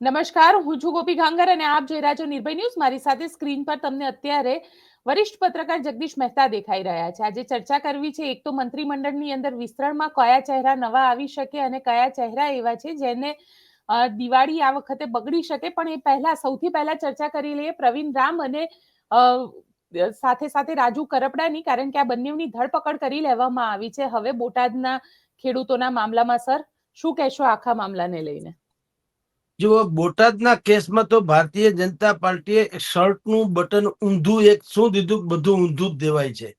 નમસ્કાર, હું છું ગોપી ગાંગર અને આપ જોઈ રહ્યા છો નિર્ભય ન્યૂઝ. મારી સાથે સ્ક્રીન પર તમને અત્યારે વરિષ્ઠ પત્રકાર જગદીશ મહેતા દેખાઈ રહ્યા છે. આજે ચર્ચા કરવી છે, એક તો મંત્રીમંડળની અંદર વિસ્તરણમાં કયા ચહેરા નવા આવી શકે અને કયા ચહેરા એવા છે, જેને દિવાળી આ વખતે બગડી શકે. પણ એ પહેલા, સૌથી પહેલા ચર્ચા કરી લઈએ પ્રવીણ રામ અને સાથે સાથે રાજુ કરપડાની, કારણ કે આ બંનેની ધરપકડ કરી લેવામાં આવી છે. હવે બોટાદના ખેડૂતોના મામલામાં, સર, શું કહેશો આખા મામલાને લઈને? જો બોટાદના કેસમાં તો ભારતીય જનતા પાર્ટીએ શર્ટનું બટન ઊંધું, એક શું દીધું? બધું ઊંધું દેવાય છે.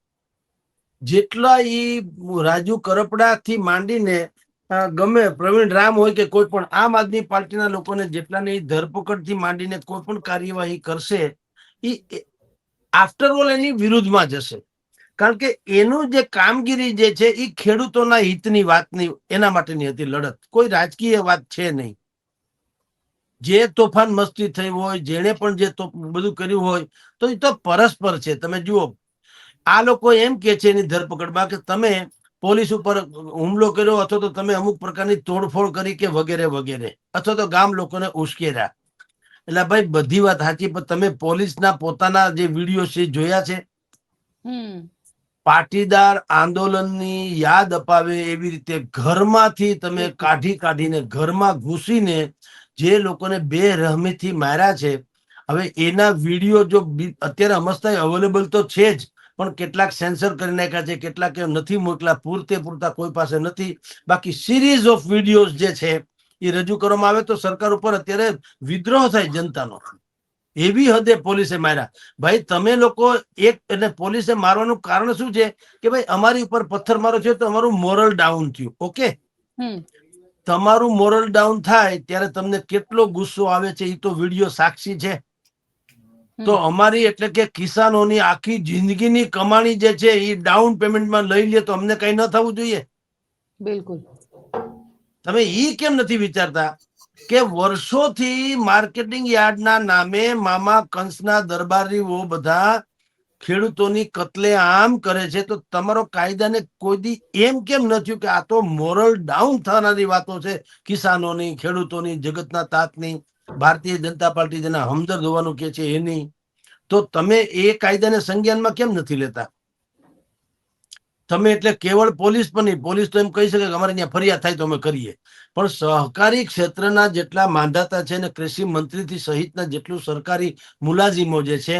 જેટલા ઈ રાજુ કરપડાથી માંડીને ગમે પ્રવીણ રામ હોય કે કોઈ પણ આમ આદમી પાર્ટીના લોકોને જેટલાની ધરપકડથી માંડીને કોઈ પણ કાર્યવાહી કરશે એ આફ્ટર ઓલ એની વિરુદ્ધમાં જશે કારણ કે એનું જે કામગીરી જે છે એ ખેડૂતોના હિતની વાતની, એના માટેની હતી લડત. કોઈ રાજકીય વાત છે નહીં. જે તોફાન મસ્તી થઈ હોય જેણે પણ જે બધું કર્યું હોય તો એ તો પરસ્પર છે. તમે જુઓ આ લોકો એમ કે છે એની ધરપકડમાં કે તમે પોલીસ ઉપર હુમલો કર્યો અથવા તો તમે અમુક પ્રકારની તોડફોડ કરી કે વગેરે વગેરે અથવા તો ગામ લોકોને ઉશ્કેર્યા. એટલે ભાઈ બધી વાત સાચી પણ તમે પોલીસના પોતાના જે વીડિયો છે જોયા છે? હમ. પાટીદાર આંદોલનની યાદ અપાવે એવી રીતે ઘરમાંથી તમે કાઢી કાઢીને ઘરમાં ઘૂસીને જે લોકોને બે રહમીથી માર્યા છે, હવે એના વીડિયો જો અત્યારે અમસ્તા અવેલેબલ તો છે જ, પણ કેટલાક સેન્સર કરી નાખ્યા છે, કેટલાક નથી મોકલા, પૂરતે પૂરતા કોઈ પાસે નથી. બાકી સિરીઝ ઓફ વિડીયોઝ જે છે, એ રજૂ કરવામાં આવે તો સરકાર ઉપર અત્યારે વિદ્રોહ થાય જનતાનો. એવી હદે પોલીસે માર્યા. ભાઈ, તમે લોકો એક એટલે પોલીસે મારવાનું કારણ શું છે? કે ભાઈ, અમારી ઉપર પથ્થર મારો છે તો અમારું મોરલ ડાઉન થયું, ઓકે? તમારું મોરલ ડાઉન થાય ત્યારે તમને કેટલો ગુસ્સો આવે છે એ તો વીડિયો સાક્ષી છે. તો અમારી એટલે કે કિસાનોની આખી જિંદગીની કમાણી જે છે એ ડાઉન પેમેન્ટમાં લઈ લે તો અમને કઈ ન થવું જોઈએ. બિલકુલ. તમે ઈ કેમ નથી વિચારતા કે વર્ષોથી માર્કેટિંગ યાર્ડના નામે મામા કંસના દરબારીઓ બધા ખેડૂતોની કતલે આમ કરે છે, તો તમારો કાયદાને કોઈ દી એમ કેમ ન કે આ તો મોરલ ડાઉન થનારી વાતો છે, કિસાનોની, ખેડૂતોની, જગતના તાતની, ભારતીય જનતા પાર્ટી જેના હમદર્દ હોવાનું કે છે એની. તો તમે એ કાયદાને સંજ્ઞાનમાં કેમ નથી લેતા? તમે એટલે કેવળ પોલીસ પણ નહીં, પોલીસ તો એમ કહી શકે કે અમારે ત્યાં ફરિયાદ થાય તો અમે કરીએ. પણ સહકારી ક્ષેત્રના જેટલા માંધાતા છે ને કૃષિ મંત્રીથી સહિતના જેટલું સરકારી મુલાજીમો જે છે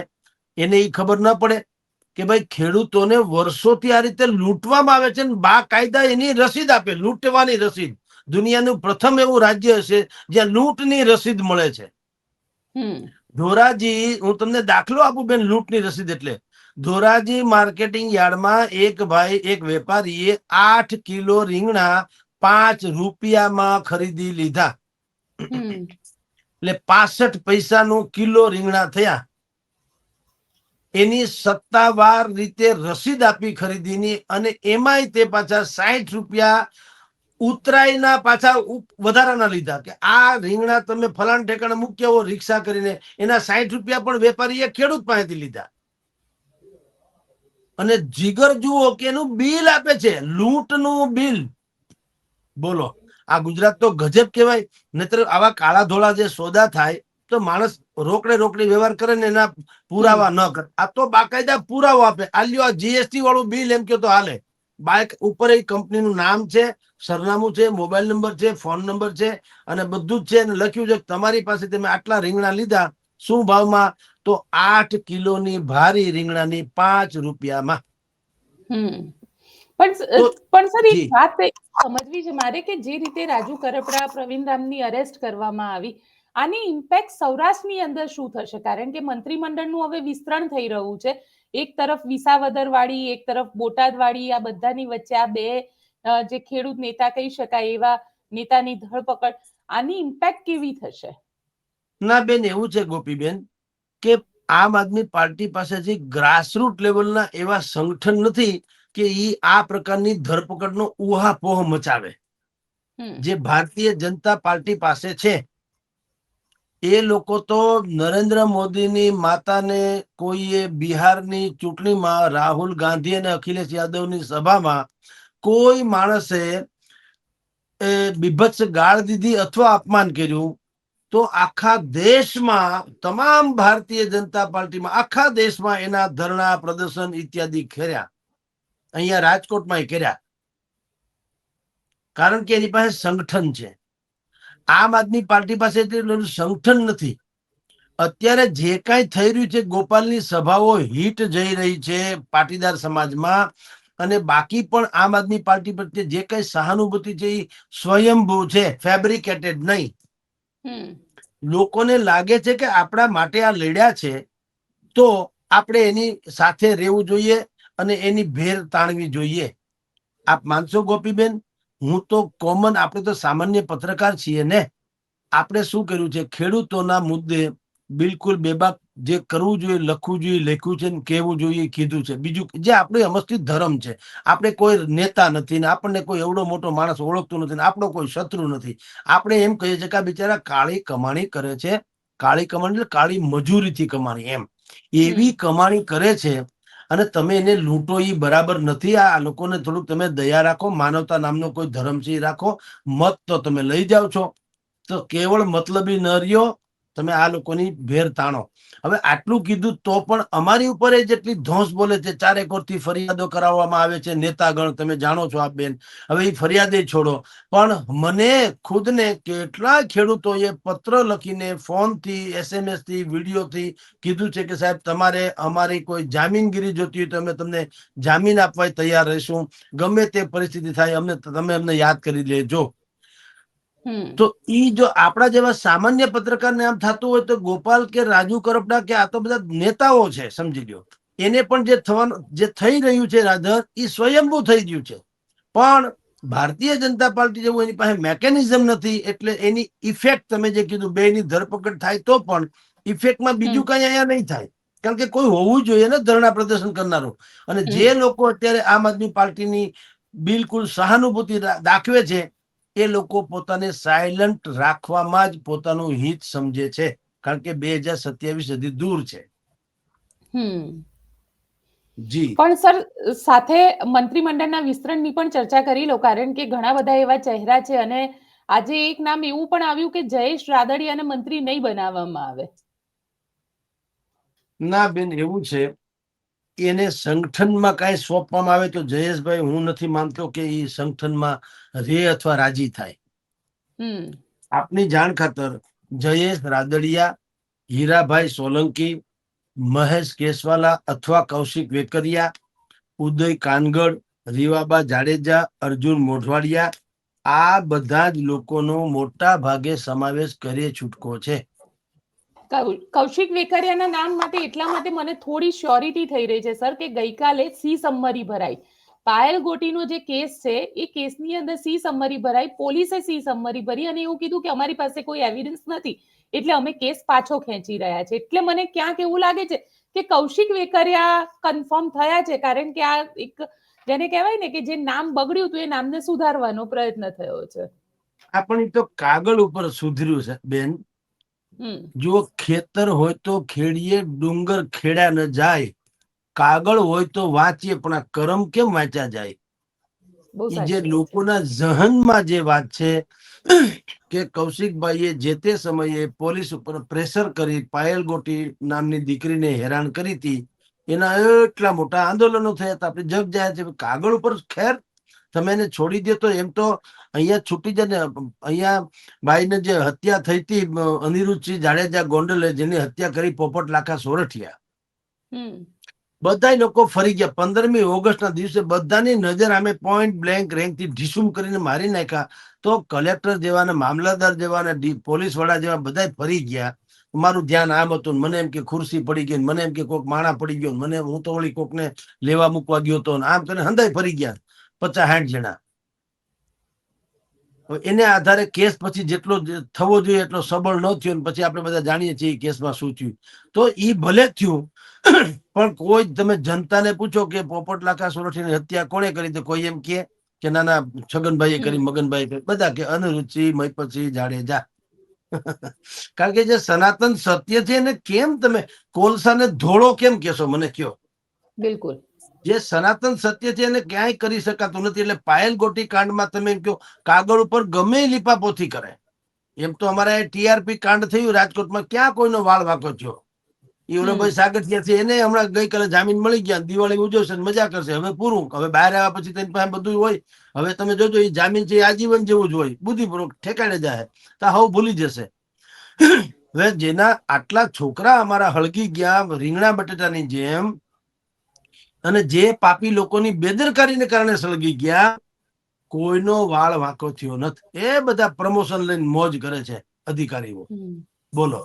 એને એ ખબર ન પડે કે ભાઈ ખેડૂતોને વર્ષોથી આ રીતે લૂંટવામાં આવે છે ને બા કાયદા એની રસીદ આપે લૂંટવાની રસીદ. દુનિયાનું પ્રથમ એવું રાજ્ય હશે જ્યાં લૂંટની રસીદ મળે છે. ધોરાજી હું તમને દાખલો આપું બેન લૂંટની રસીદ એટલે. ધોરાજી માર્કેટિંગ યાર્ડમાં એક ભાઈ એક વેપારીએ આઠ કિલો રીંગણા પાંચ રૂપિયામાં ખરીદી લીધા. એટલે પાસઠ પૈસાનું કિલો રીંગણા થયા. એની સત્તાવાર રીતે રસીદ આપી ખરીદીની અને એમાંય તે પાછા સાહીઠ રૂપિયા ઉતરાયના પાછા વધારાના લીધા કે આ રીંગણા તમે ફલાણ ઠેકાણે મૂક્યા હો રિક્ષા કરીને એના સાહીઠ રૂપિયા પણ વેપારીએ ખેડૂત પાસેથી લીધા. અને જીગર જુઓ કે એનું બિલ આપે છે, લૂંટનું બિલ. બોલો, આ ગુજરાત તો ગજબ કહેવાય, નહીતર આવા કાળા ધોળા જે સોદા થાય તો માણસ રોકડે રોકડી વ્યવહાર કરે ને એના પુરાવા ન કરે. આ તો બાકાયદા પુરાવો આપે. આ લ્યો આ જીએસટી વાળું બિલ એમ કે તો હાલે. બાઇક ઉપર એ કંપનીનું નામ છે સરનામું છે મોબાઈલ નંબર છે ફોન નંબર છે અને બધું જ છે. અને લખ્યું છે તમારી પાસે તમે આટલા રીંગણા લીધા. શું ભાવમાં? તો આઠ કિલોની ભારી રીંગણાની પાંચ રૂપિયામાં. પણ પણ સર એક વાત સમજવી છે મારે કે જે રીતે રાજુ કરપડા પ્રવીણ રામની અરેસ્ટ કરવામાં આવી આની ઇમ્પેક્ટ સૌરાષ્ટ્રની અંદર શું થશે? કારણ કે મંત્રીમંડળનું હવે વિસ્તરણ થઈ રહ્યું છે. એક તરફ વિસાવદર વાળી એક તરફ બોટાદ વાળી આ બધાની વચ્ચે આ બે જે ખેડૂત નેતા કહી શકાય એવા નેતાની ધરપકડ આની ઇમ્પેક્ટ કેવી થશે? ના બેન એવું છે ગોપીબેન કે આમ આદમી પાર્ટી પાસેથી ગ્રાસરૂટ લેવલના એવા સંગઠન નથી કે ઈ આ પ્રકારની ધરપકડનો ઉહાપોહ મચાવે. જે ભારતીય જનતા પાર્ટી પાસે છે એ લોકો તો નરેન્દ્ર મોદીની માતાને કોઈએ બિહારની ચૂંટણીમાં રાહુલ ગાંધી અને અખિલેશ યાદવની સભામાં કોઈ માણસે બીભત્સ ગાળ દીધી અથવા અપમાન કર્યું, તો આખા દેશમાં, તમામ ભારતીય જનતા પાર્ટીમાં, આખા દેશમાં એના ધરણા, પ્રદર્શન ઇત્યાદિ કર્યા. અહીંયા રાજકોટમાં કર્યા. કારણ કે એની પાસે સંગઠન છે. આમ આદમી પાર્ટી પાસે એટલું સંગઠન નથી. અત્યારે જે કાંઈ થઈ રહ્યું છે ગોપાલની સભાઓ હિટ જઈ રહી છે પાટીદાર સમાજમાં અને બાકી પણ આમ આદમી પાર્ટી પ્રત્યે જે કઈ સહાનુભૂતિ છે એ સ્વયંભૂ છે ફેબ્રિકેટેડ નહીં. લોકોને લાગે છે કે આપણા માટે આ લડ્યા છે તો આપણે એની સાથે રહેવું જોઈએ અને એની ભેર તાણવી જોઈએ. આપ માનશો ગોપીબેન? હું તો કોમન આપણે તો સામાન્ય પત્રકાર છીએ ને. આપણે શું કર્યું છે? ખેડૂતોના મુદ્દે બિલકુલ બેબાક જે કરવું જોઈએ લખવું જોઈએ લખ્યું છે ને કહેવું જોઈએ કીધું છે. બીજું જે આપણે અમસ્તી ધર્મ છે. આપણે કોઈ નેતા નથી ને આપણને કોઈ એવડો મોટો માણસ ઓળખતો નથી ને આપણો કોઈ શત્રુ નથી. આપણે એમ કહીએ છીએ કે આ બિચારા કાળી કમાણી કરે છે. કાળી કમાણી એટલે કાળી મજૂરીથી કમાણી એમ. એવી કમાણી કરે છે અને તમે એને લૂંટો એ બરાબર નથી. આ લોકોને થોડુંક તમે દયા રાખો. માનવતા નામનો કોઈ ધર્મ છે રાખો. મત તો તમે લઈ જાઓ છો. તો કેવળ મતલબી ન રહ્યો. તમે આ લોકોની ભેર તાણો. હવે આટલું કીધું તો પણ અમારી ઉપર જેટલી ધોંસ બોલે છે. ચારે કોરથી ફરિયાદો કરાવવામાં આવે છે. નેતાગણ, તમે જાણો છો આ બેન. હવે એ ફરિયાદે છોડો. પણ મને ખુદને કેટલા ખેડૂતોએ પત્ર લખીને ફોનથી એસએમએસથી વિડીયોથી કીધું છે કે સાહેબ તમારે અમારી કોઈ જામીનગીરી જોતી હોય તો અમે તમને જામીન આપવા તૈયાર રહીશું. ગમે તે પરિસ્થિતિ થાય અમને, તમે અમને યાદ કરી લેજો. તો ઈ જો આપણા જેવા સામાન્ય પત્રકારને આમ થતું હોય તો ગોપાલ કે રાજુ કરપડા કે આ તો બધા નેતાઓ છે સમજી લ્યો. એને પણ જે થવાનું જે થઈ રહ્યું છે રાધર એ સ્વયંભૂ થઈ ગયું છે. પણ ભારતીય જનતા પાર્ટી જેવું એની પાસે મેકેનિઝમ નથી એટલે એની ઇફેક્ટ તમે જે કીધું બે ની ધરપકડ થાય તો પણ ઇફેક્ટમાં બીજું કઈ અહીંયા નહીં થાય. કારણ કે કોઈ હોવું જોઈએ ને ધરણા પ્રદર્શન કરનારું. અને જે લોકો અત્યારે આમ આદમી પાર્ટીની બિલકુલ સહાનુભૂતિ દાખવે છે એ લોકો પોતાને સાયલન્ટ રાખવામાં જ પોતાનું હિત સમજે છે. કારણ કે બે હજાર સત્યાવીસ હજી દૂર છે. જી. પણ સર સાથે મંત્રીમંડળના વિસ્તરણની પણ ચર્ચા કરી લો કારણ કે ઘણા બધા એવા ચહેરા છે અને આજે એક નામ એવું પણ આવ્યું કે જયેશ રાદડિયાને મંત્રી નહીં બનાવવામાં આવે. ના બેન એવું છે. એને સંગઠનમાં કાંઈ સોંપવામાં આવે તો જયેશભાઈ હું નથી માનતો કે એ સંગઠનમાં રે અથવા રાજી થાય. આપની જાણ ખાતર જયેશ રાદડિયા હીરાભાઈ સોલંકી મહેશ કેસવાલા અથવા કૌશિક વેકરિયા ઉદય કાનગડ રીવાબા જાડેજા અર્જુન મોઢવાડિયા આ બધા જ લોકોનો મોટા ભાગે સમાવેશ કરે છૂટકો છે. કૌશિક વેકરિયાના નામ માટે એટલા માટે મને થોડી શ્યોરિટી થઈ રહી છે સર કે ગઈકાલે સી સમરી ભરાઈ. પાયલ ગોટીનો જે કેસ છે એ કેસની અંદર સી સમરી ભરાઈ પોલીસે સી સમરી ભરી અને એવું કીધું કે અમારી પાસે કોઈ એવિડન્સ નથી. એટલે અમે કેસ પાછો ખેંચી રહ્યા છે. એટલે મને ક્યાંક એવું લાગે છે કે કૌશિક વેકરિયા કન્ફર્મ થયા છે કારણ કે આ એક જેને કહેવાય ને કે જે નામ બગડ્યું હતું એ નામને સુધારવાનો પ્રયત્ન થયો છે. આ પણ તો કાગળ ઉપર સુધર્યું છે બેન. જો ખેતર હોય તો ખેડીએ ડુંગર ખેડ્યા ન જાય. કાગળ હોય તો વાંચીએ પણ આ કરમ કેમ વાંચ્યા જાય? જે. લોકોના જહનમાં જે વાત છે કે કૌશિકભાઈએ જે તે સમયે પોલીસ ઉપર પ્રેશર કરી પાયલ ગોટી નામની દીકરીને હેરાન કરી હતી. એના એટલા મોટા આંદોલનો થયા હતા. આપણે જગ જાય છે. કાગળ ઉપર ખેર તમે એને છોડી દે તો એમ તો અહીંયા છૂટી જાય ને. અહીંયા ભાઈને જે હત્યા થઈ હતી અનિરુચિ જાડેજા ગોંડલે જેની હત્યા કરી પોપટ લાખા સોરઠિયા બધા લોકો ફરી ગયા. પંદરમી ઓગસ્ટ ના દિવસે બધાની નજર અમે પોઈન્ટ બ્લેન્ક રેન્કથી ઢીસુમ કરીને મારી નાખ્યા. તો કલેક્ટર જેવા ને મામલતદાર જેવા ને પોલીસવાળા જેવા બધા ફરી ગયા. મારું ધ્યાન આમ હતું મને એમ કે ખુરશી પડી ગઈ મને એમ કે કોઈક માણા પડી ગયો મને હું તો વળી કોકને લેવા મૂકવા ગયો હતો આમ કરીને હંદાય ફરી ગયા. પચાસ સાઠ જણા. એને આધારે કેસ પછી જેટલો થવો જોઈએ એટલો સબળ ન થયો ને પછી આપણે બધા જાણીએ છીએ કેસમાં શું થયું. તો એ ભલે થયું પણ કોઈ તમે જનતાને પૂછો કે પોપટ લાખા સોરઠીની હત્યા કોણે કરી તો કોઈ એમ કે કે ના ના છગનભાઈએ કરી મગનભાઈ કરી. બધા કે અનુરુચિ મહિપતસિંહ જાડેજા. કારણ કે જે સનાતન સત્ય છે એને કેમ તમે કોલસાને ધોળો કેમ કેશો મને કયો બિલકુલ. જે સનાતન સત્ય છે એને ક્યાંય કરી શકાતું નથી. એટલે પાયલ ગોટી કાંડમાં તમે એમ કહો કાગળ ઉપર ગમે લીપાપોથી કરે. એમ તો અમારે ટીઆરપી કાંડ થયું રાજકોટમાં ક્યાં કોઈનો વાળ વાંકો થયો. ભાઈ સાગઠિયા છે એને હમણાં ગઈકાલે જામીન મળી ગયા દિવાળી ઉજવશે ને મજા કરશે. હવે પૂરું. હવે બહાર આવ્યા પછી તેની પાસે બધું હોય. હવે તમે જોજો એ જામીન છે આજીવન જેવું જ હોય. બુદ્ધિપૂર્વક ઠેકાણે જાય તો હવે ભૂલી જશે. હવે જેના આટલા છોકરા અમારા હળગી ગયા રીંગણા બટેટાની જેમ અને જે પાપી લોકોની બેદરકારીને કારણે સળગી ગયા કોઈનો વાળ વાંકો થયો નથી. એ બધા પ્રમોશન લઈને મોજ કરે છે અધિકારીઓ. બોલો.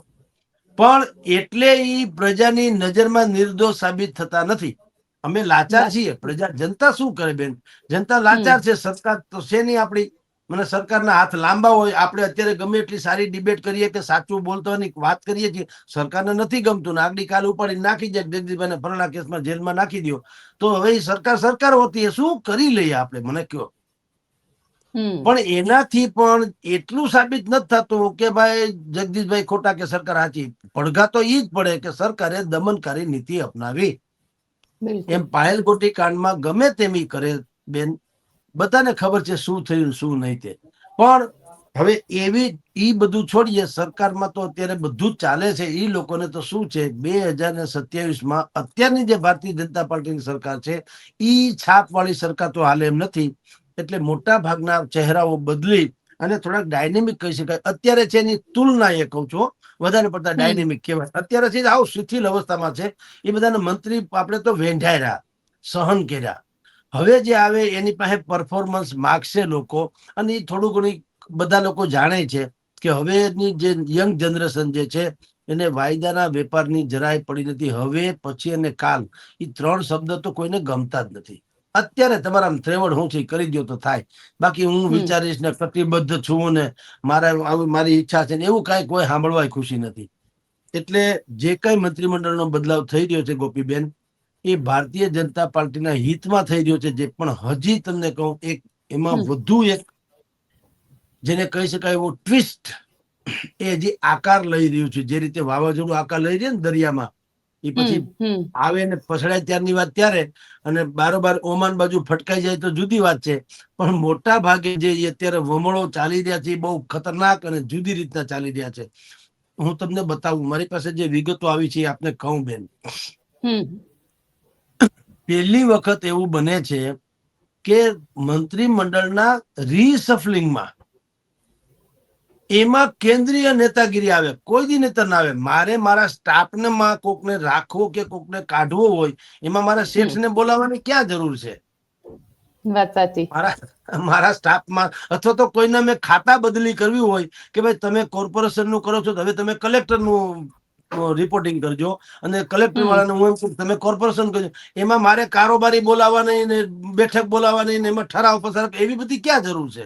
પણ એટલે એ પ્રજાની નજરમાં નિર્દોષ સાબિત થતા નથી. અમે લાચાર છીએ. પ્રજા જનતા શું કરે બેન? જનતા લાચાર છે. સરકાર તો છે નહીં આપણી. મને સરકારના હાથ લાંબા હોય. આપણે અત્યારે ગમે એટલી સારી ડિબેટ કરીએ કે સાચું બોલતોની વાત કરીએ છીએ. સરકારને નથી ગમતું. નાગરિક આગલી કાલ ઉપાડી નાખી જાય. જગદીશભાઈને ફરણા કેસમાં જેલમાં નાખી દો તો હવે સરકાર સરકાર હોતી એ શું કરી લઈએ આપણે? મને કયો. પણ એનાથી પણ એટલું સાબિત નથી થતું કે ભાઈ જગદીશભાઈ ખોટા કે સરકાર સાચી પડઘા તો ઈ જ પડે કે સરકારે દમનકારી નીતિ અપનાવી. એમ પાયલ ગોટી કાંડમાં ગમે તેમ ઈ કરે બેન. બધાને ખબર છે શું થયું શું નહીં તે. પણ હવે એવી ઈ બધું છોડીએ સરકારમાં તો અત્યારે બધું જ ચાલે છે. ઈ લોકોને તો શું છે? બે હજાર ને સત્યાવીસમાં અત્યારની જે ભારતીય જનતા પાર્ટીની સરકાર છે ઈ છાપ વાળી સરકાર તો હાલ એમ નથી. એટલે મોટા ભાગના ચહેરાઓ બદલી અને થોડાક ડાયનેમિક કહી શકાય. અત્યારે છે એની તુલના એ કહું છું વધારે પડતા. ડાયનેમિક કહેવાય. અત્યારે છે આવું શિથિલ અવસ્થામાં છે. એ બધાને મંત્રી આપણે તો વેંઢાયરા સહન કર્યા. હવે જે આવે એની પાસે પરફોર્મન્સ માગશે લોકો અને એ થોડું ઘણી બધા લોકો જાણે છે કે હવેની જે યંગ જનરેશન જે છે એને વાયદાના વેપારની જરાય પડી નથી. હવે પછી અને કાલ. એ ત્રણ શબ્દ તો કોઈને ગમતા જ નથી. અત્યારે તમારા ત્રેવડ હું છે કરી દો તો થાય. બાકી હું વિચારીશ ને કટિબદ્ધ છું ને મારા મારી ઈચ્છા છે ને એવું કાંઈ કોઈ સાંભળવાય ખુશી નથી. એટલે જે કઈ મંત્રીમંડળનો બદલાવ થઈ રહ્યો છે ગોપીબેન એ ભારતીય જનતા પાર્ટીના હિતમાં થઈ રહ્યો છે જે પણ હજી તમને કહું એક એમાં વધુ એક જેને કહી શકાય એવો ટ્વિસ્ટ એ હજી આકાર લઈ રહ્યું છે. જે રીતે વાવાઝોડું આકાર લઈ રહ્યું ને દરિયામાં એ પછી. આવે ને પછડાય ત્યારની વાત ત્યારે અને બારોબાર ઓમાન બાજુ ફટકાઈ જાય તો જુદી વાત છે પણ મોટા ભાગે જે અત્યારે વમળો ચાલી રહ્યા છે એ બહુ ખતરનાક અને જુદી રીતના ચાલી રહ્યા છે હું તમને બતાવું મારી પાસે જે વિગતો આવી છે આપને કહું બેન. પહેલી વખત એવું બને છે કે મંત્રીમંડળના રીસફલિંગમાં એમાં કેન્દ્રીય નેતાગીરી આવે કોઈ દી નેતા ના આવે. મારે મારા સ્ટાફને માં કોકને રાખવો કે કોકને કાઢવો હોય એમાં મારા શેઠને બોલાવવાની ક્યાં જરૂર છે? મારા મારા સ્ટાફમાં અથવા તો કોઈને મેં ખાતા બદલી કરવી હોય કે ભાઈ તમે કોર્પોરેશનનું કરો છો તો હવે તમે કલેક્ટરનું રિપોર્ટિંગ કરજો અને કલેક્ટર વાળાને હું એમ છું તમે કોર્પોરેશન કરજો. એમાં મારે કારોબારી બોલાવવા નહીં ને બેઠક બોલાવવા નહીં ને એમાં ઠરાવ પસાર એવી બધી ક્યાં જરૂર છે.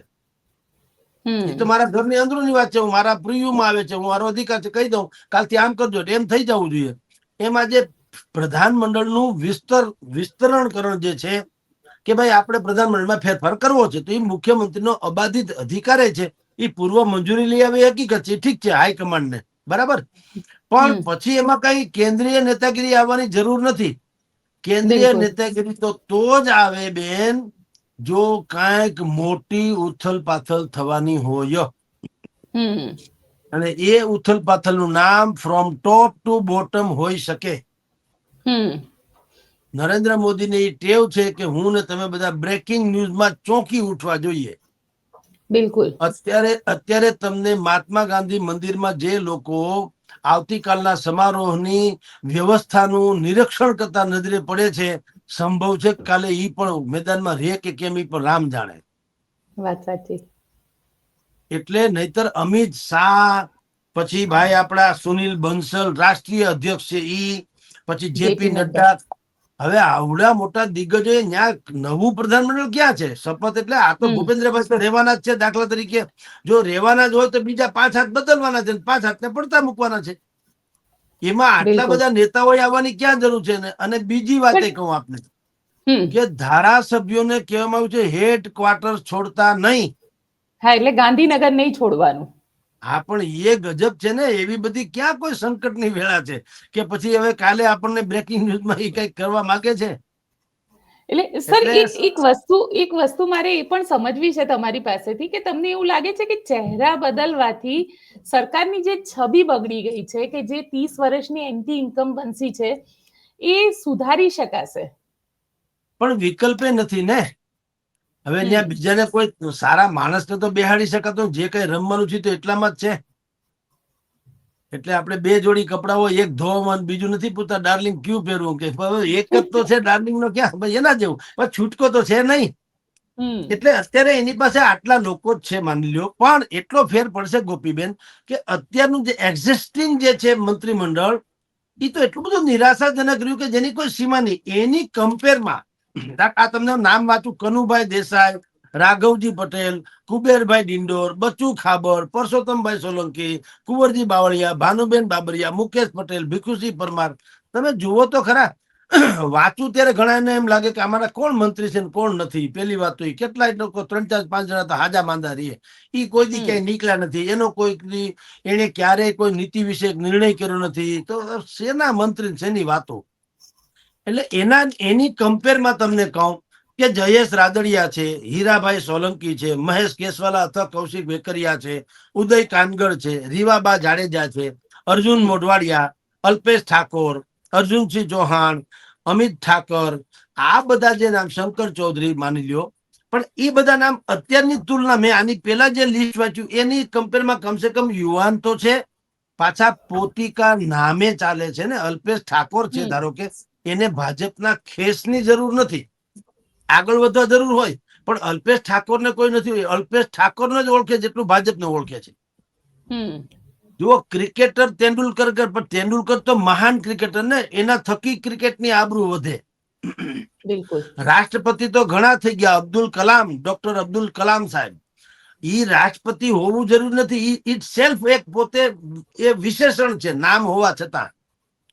એ તો મારા ઘરની અંદરોની વાત છે. હું મારા પ્રિયુમાં આવે છે. હું મારો અધિકાર છે. કહી દઉં. કાલથી આમ કરજો. એમ થઈ જવું જોઈએ. એમાં જે પ્રધાનમંડળનું વિસ્તર વિસ્તરણકરણ જે છે કે ભાઈ આપણે પ્રધાનમંડળમાં ફેરફાર કરવો છે તો એ મુખ્યમંત્રીનો અબાધિત અધિકાર છે. એ પૂર્વ મંજૂરી લઈ આવે હકીકત છે. ઠીક છે. હાઈકમાન્ડ ને બરાબર? પણ પછી એમાં કઈ કેન્દ્રીય નેતાગીરી આવવાની જરૂર નથી. કેન્દ્રીય નેતાગીરી તો તો જ આવે બેન. જો કાંઈક મોટી ઉથલ પાથલ થવાની હોય. અને એ ઉથલ પાથલનું નામ ફ્રોમ ટોપ ટુ બોટમ હોઈ શકે. નરેન્દ્ર મોદીની એ ટેવ છે કે હું ને તમે બધા બ્રેકિંગ ન્યૂઝમાં ચોંકી ઉઠવા જોઈએ બિલકુલ અત્યારે અત્યારે તમને મહાત્મા ગાંધી મંદિરમાં જે લોકો આવતીકાલના સમારોહની વ્યવસ્થાનું નિરીક્ષણ કરતા નજરે પડે છે સંભવ છે કાલે ઈ પણ મેદાનમાં રહે કે કેમ ઈ પણ રામ જાણે. વાત સાચી. એટલે નહીતર અમિત શાહ પછી ભાઈ આપણા સુનિલ બંસલ રાષ્ટ્રીય અધ્યક્ષ છે ઈ પછી જેપી નડ્ડા. હવે આવડા મોટા દિગ્ગજો ત્યાં નવું પ્રધાનમંડળ ક્યાં છે? શપથ એટલે આ તો. ભૂપેન્દ્રભાઈ તો રહેવાના જ છે દાખલા તરીકે. જો રહેવાના જ હોય તો બીજા પાંચ હાથ બદલવાના છે પાંચ હાથને પડતા મૂકવાના છે. એમાં આટલા બધા નેતાઓ આવવાની ક્યાં જરૂર છે ને? અને બીજી વાત એ કહું આપને. કે ધારાસભ્યોને કહેવામાં આવ્યું છે હેડ ક્વાર્ટર છોડતા નહીં. હા એટલે ગાંધીનગર નહીં છોડવાનું. હા પણ એ ગજબ છે ને એવી બધી ક્યાં કોઈ સંકટની વેળા છે? કે પછી હવે કાલે આપણને બ્રેકિંગ ન્યૂઝમાં એ કંઈક કરવા માંગે છે? એટલે સર એક એક વસ્તુ એક વસ્તુ મારે એ પણ સમજવી છે તમારી પાસેથી કે તમને એવું લાગે છે કે ચહેરા બદલવાથી સરકારની જે છબી બગડી ગઈ છે કે જે ત્રીસ વર્ષની એન્ટી ઇન્કમ ઇન્કમ્બન્સી છે એ સુધારી શકાશે? પણ વિકલ્પે નથી ને? હવે ત્યાં બીજાને કોઈ સારા માણસને તો બેહાડી શકાતો જે કઈ રમવાનું છે તો એટલામાં જ છે. એટલે આપણે બે જોડી કપડાઓ એક ધોવામાં બીજું નથી પૂછતા ડાર્લિંગ ક્યુ પહેરવું? કે એક જ તો છે ડાર્લિંગ નો ક્યાં એના જેવું. પણ છૂટકો તો છે નહીં. એટલે અત્યારે એની પાસે આટલા લોકો જ છે માની લ્યો. પણ એટલો ફેર પડશે ગોપીબેન કે અત્યારનું જે એક્ઝિસ્ટિંગ જે છે મંત્રીમંડળ એ તો એટલું બધું નિરાશાજનક રહ્યું કે જેની કોઈ સીમા નહીં. એની કમ્પેરમાં આ તમને નામ વાંચું. કનુભાઈ દેસાઈ રાઘવજી પટેલ કુબેરભાઈ ડિંડોર બચુ ખાબર પરસોત્તમભાઈ સોલંકી કુંવરજી બાવળિયા ભાનુબેન બાબરિયા મુકેશ પટેલ ભીખુસિંહ પરમાર. તમે જુઓ તો ખરા વાંચું ત્યારે ઘણાને એમ લાગે કે અમારા કોણ મંત્રી છે કોણ નથી. પેલી વાત તો એ કેટલાય લોકો ત્રણ ચાર પાંચ જણા તો હાજા માંદા રહીએ. એ કોઈ દી ક્યાંય નીકળ્યા નથી. એનો કોઈ એને ક્યારેય કોઈ નીતિ વિશે નિર્ણય કર્યો નથી. તો શેના મંત્રી શેની વાતો? એટલે એના એની કમ્પેરમાં તમને કહું કે જયેશ રાદડિયા છે હીરાભાઈ સોલંકી છે મહેશ કેસવાલા અથવા કૌશિક વેકરિયા છે ઉદય કાનગર છે રીવાબા જાડેજા છે અર્જુન મોઢવાડિયા અલ્પેશ ઠાકોર અર્જુનસિંહ ચૌહાણ અમિત ઠાકર આ બધા જે નામ શંકર ચૌધરી માની લ્યો. પણ એ બધા નામ અત્યારની તુલના મેં આની પેલા જે લિસ્ટ વાંચ્યું એની કમ્પેરમાં કમસે કમ યુવાન તો છે પાછા પોતિકા નામે ચાલે છે ને અલ્પેશ ઠાકોર છે ધારો કે એને ભાજપના ખેસની જરૂર નથી. આગળ વધવા જરૂર હોય પણ અલ્પેશ ઠાકોરને કોઈ નથી અલ્પેશ ઠાકોરને જ ઓળખે જેટલું ભાજપને ઓળખે છે. જુઓ ક્રિકેટર તેંડુલકર પણ તેંડુલકર તો મહાન ક્રિકેટર ને એના થકી ક્રિકેટની આબરૂ વધે. રાષ્ટ્રપતિ તો ઘણા થઈ ગયા. અબ્દુલ કલામ ડોક્ટર અબ્દુલ કલામ સાહેબ. ઈ રાષ્ટ્રપતિ હોવું જરૂર નથી. ઇટ સેલ્ફ એક પોતે એ વિશેષણ છે નામ હોવા છતાં.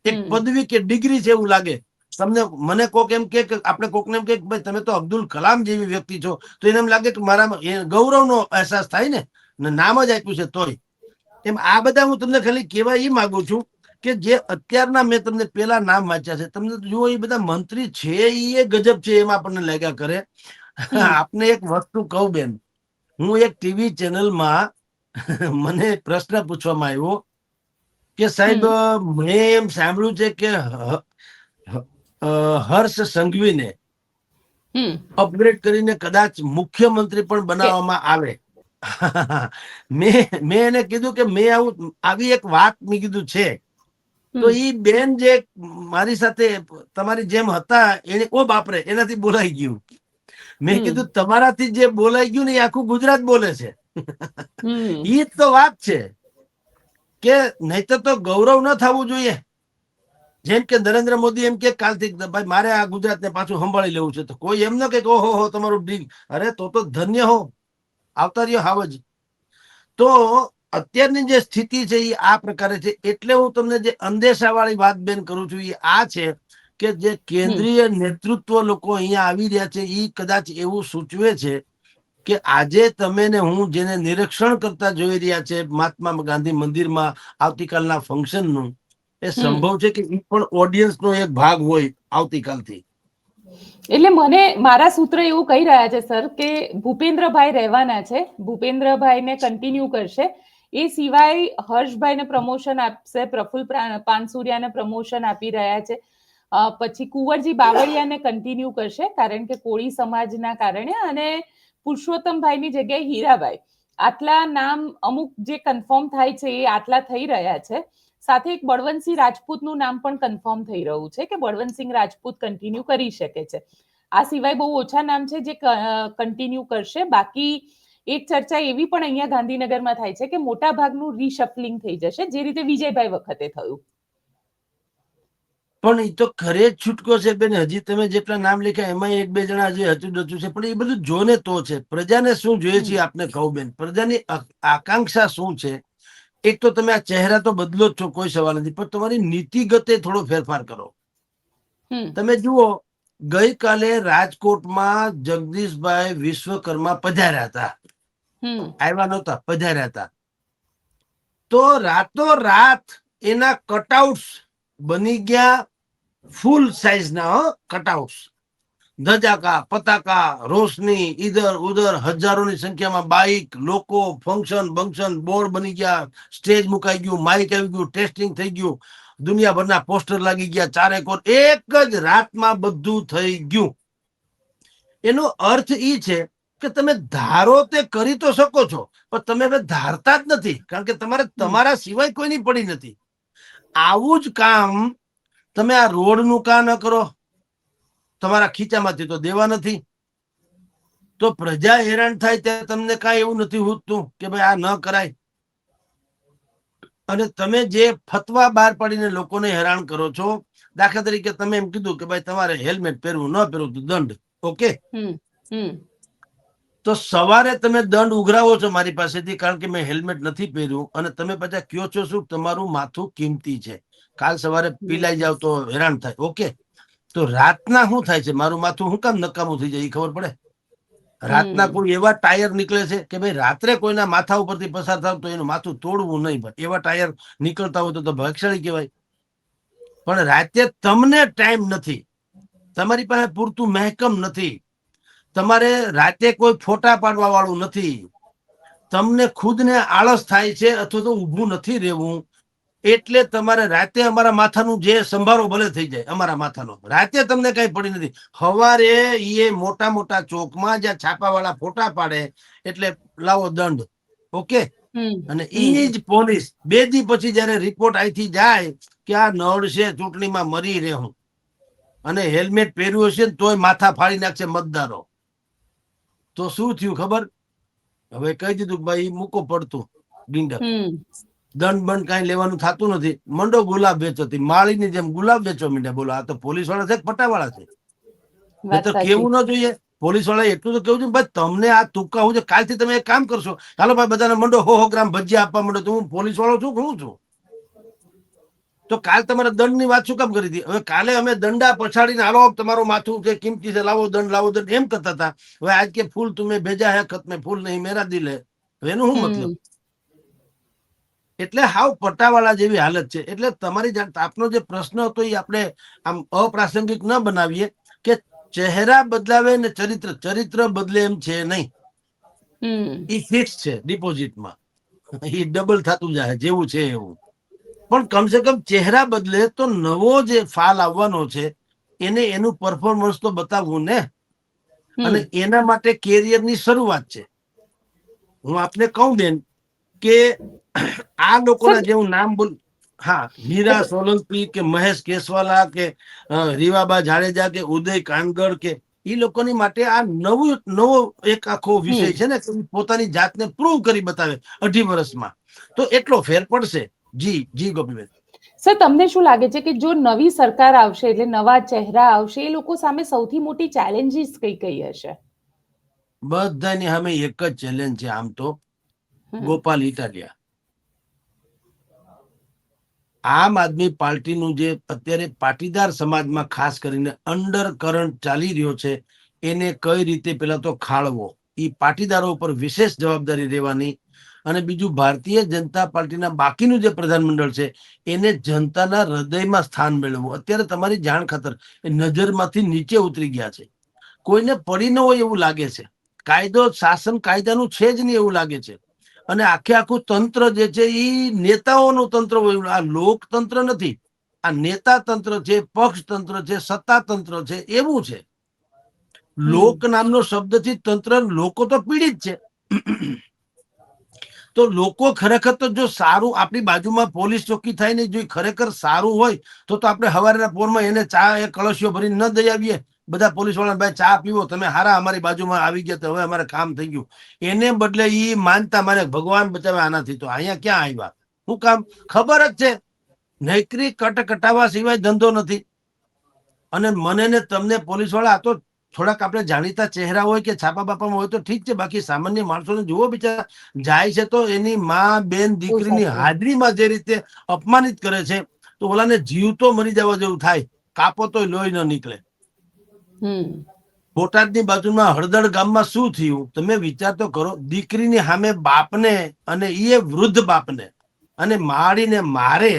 એક પદવી કે ડિગ્રી છે એવું લાગે. તમને મને કોક એમ કે આપણે કોકને એમ કે ભાઈ તમે તો અબ્દુલ કલામ જેવી વ્યક્તિ છો તો એને એમ લાગે કે મારા ગૌરવ ગૌરવનો અહેસાસ થાય ને ને નામ જ આપ્યું છે તોય. એમ આ બધા હું તમને ખાલી કહેવા એ માગું છું કે જે અત્યારના મેં તમને પેલા નામ વાંચ્યા છે તમને જુઓ એ બધા મંત્રી છે એ ગજબ છે એમ આપણને લાગ્યા કરે. આપને એક વસ્તુ કહું બેન હું એક ટીવી ચેનલમાં મને પ્રશ્ન પૂછવામાં આવ્યો કે સાહેબ મેં એમ સાંભળ્યું છે કે હર્ષ સંઘવીને અપગ્રેડ કરીને કદાચ મુખ્યમંત્રી પણ બનાવવામાં આવે. મેં મેં એને કીધું કે મેં આવું આવી એક વાત મેં કીધું છે. તો એ બેન જે મારી સાથે તમારી જેમ હતા એને ઓ બાપરે એનાથી બોલાઈ ગયું. મેં. કીધું તમારાથી જે બોલાઈ ગયું ને એ આખું ગુજરાત બોલે છે. એ તો વાત છે કે નહીતર તો ગૌરવ ન થવું જોઈએ. જેમ કે નરેન્દ્ર મોદી એમ કે કાલથી ભાઈ મારે આ ગુજરાતને પાછું સંભાળી લેવું છે. તો કોઈ એમ ન કે ઓહો હો તમારું ડ્રીમ. અરે તો તો ધન્ય હો. આવતા રહ્યો હાવજ તો અત્યારની જે સ્થિતિ છે એ આ પ્રકારે છે. એટલે હું તમને જે અંદેશાવાળી વાત બેન કરું છું એ આ છે કે જે કેન્દ્રીય નેતૃત્વ લોકો અહીંયા આવી રહ્યા છે એ કદાચ એવું સૂચવે છે કે આજે તમે ને હું જેને નિરીક્ષણ કરતા જોઈ રહ્યા છે મહાત્મા ગાંધી મંદિરમાં આવતીકાલના ફંક્શનનું એ સંભવ છે કે પણ ઓડિયન્સનો એક ભાગ હોય આવતીકાલથી. એટલે મને, મારા સૂત્ર એવું કહી રહ્યા છે, સર, કે ભૂપેન્દ્રભાઈ રહેવાના છે. ભૂપેન્દ્રભાઈને કન્ટિન્યુ કરશે. એ સિવાય હર્ષભાઈને પ્રમોશન આપશે, પ્રફુલ પ્રા- પાનસુરિયાને પ્રમોશન આપી રહ્યા છે. પછી કુંવરજી બાવળિયાને કન્ટિન્યુ કરશે, કારણ કે કોળી સમાજના કારણે અને પુરુષોત્તમભાઈની જગ્યાએ હીરાભાઈ આટલા નામ અમુક જે કન્ફર્મ થાય છે એ આટલા થઈ રહ્યા છે. સાથે એક બળવંતસિંહ રાજપૂતનું નામ પણ કન્ફર્મ થઈ રહ્યું છે કે બળવંતસિંહ રાજપૂત કન્ટિન્યુ કરી શકે છે. આ સિવાય બહુ ઓછા નામ છે જે કન્ટિન્યુ કરશે. બાકી એક ચર્ચા એવી પણ અહીંયા ગાંધીનગરમાં થાય છે કે મોટા ભાગનું રીશફલિંગ થઈ જશે જે રીતે વિજયભાઈ વખતે થયું. પણ એ તો ખરે જ છૂટકો છે બેન. હજી તમે જેટલા નામ લખ્યા એમાં એક બે જણા હજી હતું ડચું છે. પણ એ બધું જોને તો છે. પ્રજાને શું જોઈએ છે આપને કહું બેન? પ્રજાની આકાંક્ષા શું છે? એક તો તમે આ ચહેરા તો બદલો જ છો કોઈ સવાલ નથી. પણ તમારી નીતિગતે થોડો ફેરફાર કરો. તમે જુઓ ગઈકાલે રાજકોટમાં જગદીશભાઈ વિશ્વકર્મા પધાર્યા હતા. આવ્યા નહોતા પધાર્યા હતા. તો રાતો રાત એના કટઆઉટ્સ બની ગયા ફૂલ સાઈઝના કટઆઉટ્સ ધજાકા પતાકા રોશની ઈધર ઉધર હજારોની સંખ્યામાં બાઇક લોકો ફંક્શન બંક્શન બોર્ડ બની ગયા સ્ટેજ મુકાઈ ગયું માઇક આવી ગયું ટેસ્ટિંગ થઈ ગયું દુનિયાભરના પોસ્ટર લાગી ગયા ચારે કોર એક જ રાતમાં બધું થઈ ગયું. એનો અર્થ ઈ છે કે તમે ધારો તે કરી તો શકો છો પણ તમે હવે ધારતા જ નથી કારણ કે તમારે તમારા સિવાય કોઈની પડી નથી. આવું જ કામ તમે આ રોડનું કા ન કરો? તમારા ખીચામાંથી તો દેવા નથી. તો પ્રજા હેરાન થાય ત્યારે તમને કાંઈ એવું નથી હોતું કે ભાઈ આ ન કરાય. અને તમે જે ફતવા બહાર પાડીને લોકોને હેરાન કરો છો દાખલા તરીકે તમે એમ કીધું કે ભાઈ તમારે હેલ્મેટ પહેરવું ન પહેરવું તો દંડ ઓકે? તો સવારે તમે દંડ ઉઘરાવો છો મારી પાસેથી કારણ કે મેં હેલ્મેટ નથી પહેર્યું અને તમે પછી કયો છો શું? તમારું માથું કિંમતી છે. કાલ સવારે પીલાઈ જાવ તો હેરાન થાય ઓકે? તો રાતના શું થાય છે? મારું માથું શું કામ નકામું થઈ જાય એ ખબર પડે? રાતના કોઈ એવા ટાયર નીકળે છે કે ભાઈ રાત્રે કોઈના માથા ઉપરથી પસાર થાવ તો એનું માથું તોડવું નહીં પણ એવા ટાયર નીકળતા હોય તો ભાગશાળી કહેવાય. પણ રાતે તમને ટાઈમ નથી. તમારી પાસે પૂરતું મહેકમ નથી. તમારે રાતે કોઈ ફોટા પાડવા વાળું નથી. તમને ખુદને આળસ થાય છે અથવા તો ઊભું નથી રહેવું. એટલે તમારે રાતે અમારા માથાનું જે સંભારો ભલે થઈ જાય અમારા માથાનો. રાતે તમને કઈ પડી નથી. હવારે એ મોટા મોટા ચોકમાં જ્યાં છાપાવાળા ફોટા પાડે એટલે લાવો દંડ. ઓકે? અને એ જ પોલીસ બે દી પછી જયારે રિપોર્ટ અહીંથી જાય કે આ નળ છે ચૂંટણીમાં મરી રહેવું. અને હેલ્મેટ પહેર્યું હશે ને તોય માથા ફાડી નાખશે મતદારો. તો શું થયું ખબર? હવે કહી દીધું કે ભાઈ મૂકો પડતું હમ. દંડ બંધ કઈ લેવાનું થતું નથી. મંડો ગુલાબ વેચતી માળીની જેમ ગુલાબ વેચો માંડ્યા બોલો આ તો પોલીસવાળા છે કે પટ્ટાવાળા છે? તો કેવું ન જોઈએ. પોલીસવાળા એટલું તો કેવું છે ભાઈ તમને આ તુક્કા હું છે કાલથી તમે એક કામ કરશો. ચાલો ભાઈ બધાને મંડો હો હો ગ્રામ ભજીયા આપવા માંડો. તો હું પોલીસ વાળો છું હું છું? તો કાલ તમારે દંડની વાત શું કામ કરી હતી? હવે કાલે અમે દંડા પછાડીને હાલો તમારું માથું છે કિંમતી છે લાવો દંડ લાવો દંડ. એમ કરતા હતા. હવે આજ કે ફૂલ તુમે ભેજા હે ખત મેં ફૂલ નહીં મેરા દિલે એનું શું મતલબ. એટલે હાવ પટ્ટાવાળા જેવી હાલત છે. એટલે તમારી આપનો જે પ્રશ્ન હતો એ આપણે આમ અપ્રાસંગિક ન બનાવીએ કે ચહેરા બદલાવે ને ચરિત્ર ચરિત્ર બદલે એમ છે નહીં. એ ફિક્સ છે ડિપોઝિટમાં એ ડબલ થતું જાય જેવું છે એવું. પણ કમસે કમ ચહેરા બદલે તો નવો જે ફાલ આવવાનો છે એને એનું પરફોર્મન્સ તો બતાવવું ને. અને એના માટે કેરિયરની શરૂઆત છે. હું આપને કહું બેન કે આ લોકોના જે હું નામ બોલ હા મીરા સોલંકી કે મહેશ કેસવાલા કે રીવાબા જાડેજા કે ઉદય કાનગર કે એ લોકોની માટે આ નવું નવો એક આખો વિષય છે ને પોતાની જાતને પ્રૂવ કરી બતાવે અઢી વર્ષમાં. તો એટલો ફેર પડશે. જી જી ગોપીબેન. સર તમને શું લાગે છે કે જો નવી સરકાર આવશે એટલે નવા ચહેરા આવશે એ લોકો સામે સૌથી મોટી ચેલેન્જીસ કઈ કઈ હશે? બધાની સામે એક જ ચેલેન્જ છે આમ તો. ગોપાલ ઇટાલિયા આમ આદમી પાર્ટીનું જે અત્યારે પાટીદાર સમાજમાં ખાસ કરીને અંડર કરંટ ચાલી રહ્યો છે, એને કઈ રીતે પેલા તો ખાળવો? એ પાટીદારો ઉપર વિશેષ જવાબદારી રહેવાની. અને બીજું, ભારતીય જનતા પાર્ટીના બાકીનું જે પ્રધાનમંડળ છે, એને જનતાના હૃદયમાં સ્થાન મેળવવું. અત્યારે તમારી જાણ ખાતર એ નજરમાંથી નીચે ઉતરી ગયા છે. કોઈને પડી ન હોય એવું લાગે છે. કાયદો, શાસન કાયદાનું છે જ નહીં એવું લાગે છે. અને આખે આખું તંત્ર જે છે એ નેતાઓનું તંત્ર હોય. આ લોકતંત્ર નથી. આ નેતા તંત્ર છે પક્ષ તંત્ર છે સત્તા તંત્ર છે એવું છે. લોક નામનો શબ્દથી તંત્ર લોકો તો પીડિત છે. તો લોકો ખરેખર તો જો સારું આપણી બાજુમાં પોલીસ ચોકી થાય ને જો ખરેખર સારું હોય તો તો આપણે હવારના પોરમાં એને ચા એ કળશીઓ ભરીને ન દઈ આવીએ. બધા પોલીસવાળા ભાઈ ચા પીવો તમે હારા અમારી બાજુમાં આવી ગયા તો હવે અમારે કામ થઈ ગયું. એને બદલે એ માનતા મારે ભગવાન બચાવે આનાથી તો અહીંયા ક્યાં આવ્યા? શું કામ? ખબર જ છે. નૈકરી કટ કટાવા સિવાય ધંધો નથી. અને મને ને તમને પોલીસવાળા આ તો થોડાક આપણે જાણીતા ચહેરા હોય કે છાપા બાપામાં હોય તો ઠીક છે. બાકી સામાન્ય માણસોને જુઓ બિચારા જાય છે તો એની માં બેન દીકરીની હાજરીમાં જે રીતે અપમાનિત કરે છે તો ઓલાને જીવ તો મરી જવા જેવું થાય કાપો તો લોહી ન નીકળે. બોટાદની બાજુમાં હળદળ ગામમાં શું થયું? તમે વિચાર તો કરો દીકરીની સામે બાપને અને એ વૃદ્ધ બાપને અને મારીને મારે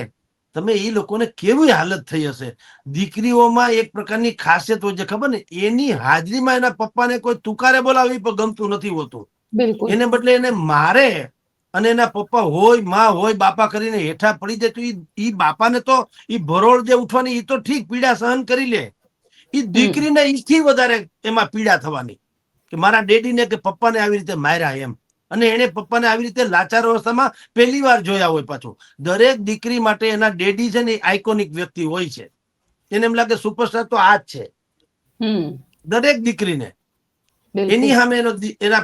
તમે એ લોકોને કેવી હાલત થઈ હશે? દીકરીઓમાં એક પ્રકારની ખાસિયત હોય છે ખબર ને? એની હાજરીમાં એના પપ્પાને કોઈ તુકારે બોલાવી પણ ગમતું નથી હોતું. એને બદલે એને મારે અને એના પપ્પા હોયમાં હોય બાપા કરીને હેઠા પડી જાય તો ઈ ઈ બાપાને તો એ ભરોળ જે ઉઠવાની એ તો ઠીક પીડા સહન કરી લે. ઈ દીકરીને ઈથી વધારે એમાં પીડા થવાની. કે મારા ડેડીને કે પપ્પાને આવી રીતે માર્યા એમ. અને એને પપ્પાને આવી રીતે લાચાર અવસ્થામાં પહેલી વાર જોયા હોય પાછું. દરેક દીકરી માટે એના ડેડી છે ને આઇકોનિક વ્યક્તિ હોય છે. એને એમ લાગે સુપરસ્ટાર તો આ જ છે. દરેક દીકરીને. એની સામે એનો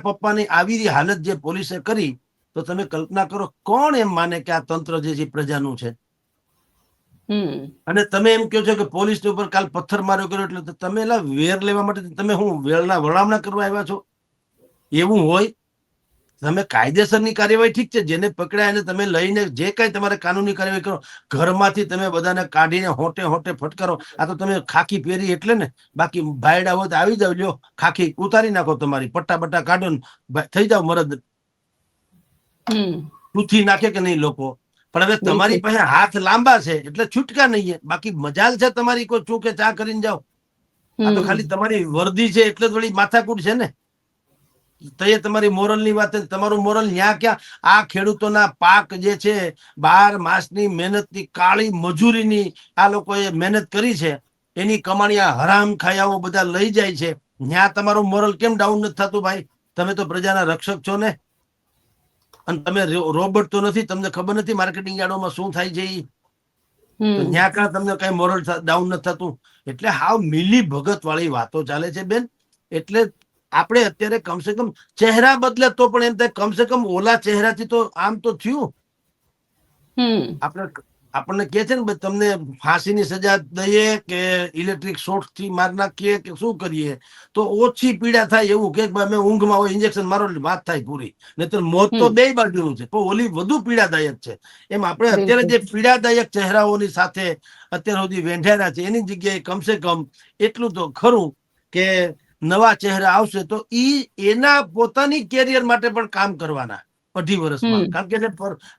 પપ્પાની આવી હાલત જે પોલીસે કરી તો તમે કલ્પના કરો કોણ એમ માને કે આ તંત્ર જે છે એ પ્રજાનું છે? અને તમે એમ કહો છો કે પોલીસ ઉપર કાલ પથ્થર માર્યો કર્યો એટલે તમે એલા વેર લેવા માટે તમે હું વેળના વળામણા કરવા આવ્યા છો? એવું હોય? તમે કાયદેસરની કાર્યવાહી ઠીક છે જેને પકડાય એને તમે લઈને જે કાંઈ તમારે કાનૂની કાર્યવાહી કરો ઘરમાંથી તમે બધાને કાઢીને હોટે હોટે ફટકારો. આ તો તમે ખાખી પહેરી એટલે ને બાકી ભાયડા હોય તો આવી જાવ લ્યો ખાખી ઉતારી નાખો તમારી પટ્ટા બટ્ટા કાઢો થઈ જાવ મરદ. હમ. નાખે કે નહીં લોકો? પણ હવે તમારી પાસે હાથ લાંબા છે એટલે છૂટકા નહીં બાકી મજાલ છે તમારી કોઈ ચૂકે ચા કરીને જાઓ. આ તો. ખાલી તમારી વર્દી છે એટલે થોડી માથાકૂટ છે ને. તો એ તમારી મોરલની વાત તમારું મોરલ ન્યા ક્યાં? આ ખેડૂતોના પાક જે છે બાર માસની મહેનતની કાળી મજૂરીની આ લોકોએ મહેનત કરી છે. એની કમાણી આ હરામ ખાયાઓ બધા લઈ જાય છે. ન્યા તમારું મોરલ કેમ ડાઉન નથી થતું ભાઈ? તમે તો પ્રજાના રક્ષક છો ને. અને તમે રોબોટ તો નથી તમને ખબર નથી માર્કેટિંગ યાર્ડોમાં શું થાય છે ત્યાં કાં તમને કઈ મોરલ ડાઉન નથી થતું? એટલે હાવ મિલી ભગત વાળી વાતો ચાલે છે બેન. એટલે આપણે અત્યારે કમસે કમ ચહેરા બદલે તો પણ એમ થાય કમસે કમ ઓલા ચહેરાથી તો આમ તો થયું. આપણે આપણને કે છે ને તમને ફાંસીની સજા દઈએ કે ઇલેક્ટ્રિક શોર્ટથી માર નાખીએ કે શું કરીએ? તો ઓછી પીડા થાય એવું કે અમે ઊંઘમાં હોય ઇન્જેક્શન મારો વાત થાય પૂરી. નહીતર મોત તો બે બાજુનું છે પણ ઓલી વધુ પીડાદાયક છે. એમ આપણે અત્યારે જે પીડાદાયક ચહેરાઓની સાથે અત્યાર સુધી વેંઢેરા છે એની જગ્યાએ કમસે કમ એટલું તો ખરું કે નવા ચહેરા આવશે તો ઈ એના પોતાની કેરિયર માટે પણ કામ કરવાના અઢી વર્ષમાં. કારણ કે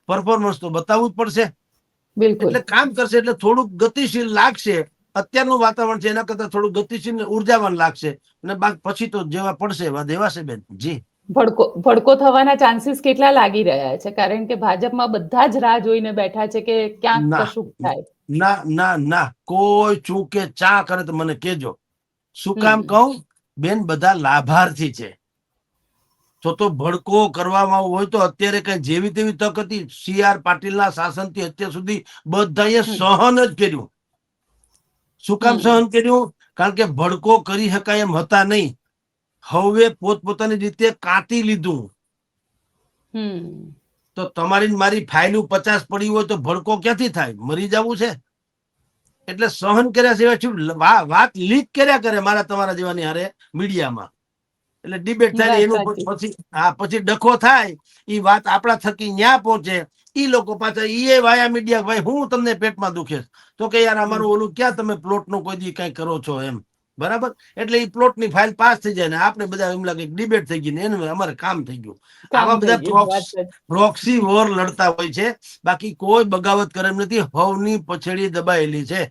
પરફોર્મન્સ તો બતાવવું જ પડશે. બિલકુલ. એટલે કામ કરશે એટલે થોડુંક ગતિશીલ લાગશે. અત્યારનું વાતાવરણ છે એના કરતા થોડું ગતિશીલ ઉર્જાવાન લાગશે. અને બાકી પછી તો જેવા પડશે એવા દેવાશે બેન. જી. ભડકો ભડકો થવાના ચાન્સીસ કેટલા લાગી રહ્યા છે? કારણ કે ભાજપમાં બધા જ રાહ જોઈને બેઠા છે કે ક્યાંક ના. કશુંક થાય. ના ના ના. કોઈ ચૂકે ચા કરે તો મને કેજો શું કામ કહું? બેન બધા લાભાર્થી છે. તો તો ભડકો કરવામાં હોય તો અત્યારે કઈ જેવી તેવી તક હતી? સી આર પાટીલના શાસનથી અત્યાર સુધી બધાએ સહન જ કર્યું. શું કામ સહન કર્યું? કારણ કે ભડકો કરી શકાય એમ હતા નહીં. હવે પોતપોતાની રીતે કાંટી લીધું. તો તમારી મારી ફાઇલું પચાસ પડી હોય તો ભડકો ક્યાંથી થાય? મરી જવું છે? એટલે સહન કર્યા સિવાય વાત લીક કર્યા કરે મારા તમારા જેવાની હારે મીડિયામાં. એટલે ડિબેટ થાય એનું પછી હા પછી ડખો થાય એ વાત આપણા થકી ન્યા પહોંચે ઈ લોકો પાછા ઈ વાયા મીડિયા ભાઈ હું તમને પેટમાં દુખે તો કે યાર અમારું ઓલું ક્યાં તમે પ્લોટનું કોઈ દી કઈ કરો છો એમ. બરાબર? એટલે એ પ્લોટની ફાઇલ પાસ થઈ જાય ને આપણે બધા એમ લાગે ડિબેટ થઈ ગઈ ને એનું અમારે કામ થઈ ગયું. આવા બધા. પ્રોક્સી વોર લડતા હોય છે. બાકી કોઈ બગાવત કરે નથી હવની પછેડી દબાયેલી છે.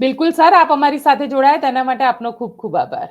બિલકુલ સર આપ અમારી સાથે જોડાયા તેના માટે આપનો ખૂબ ખૂબ આભાર.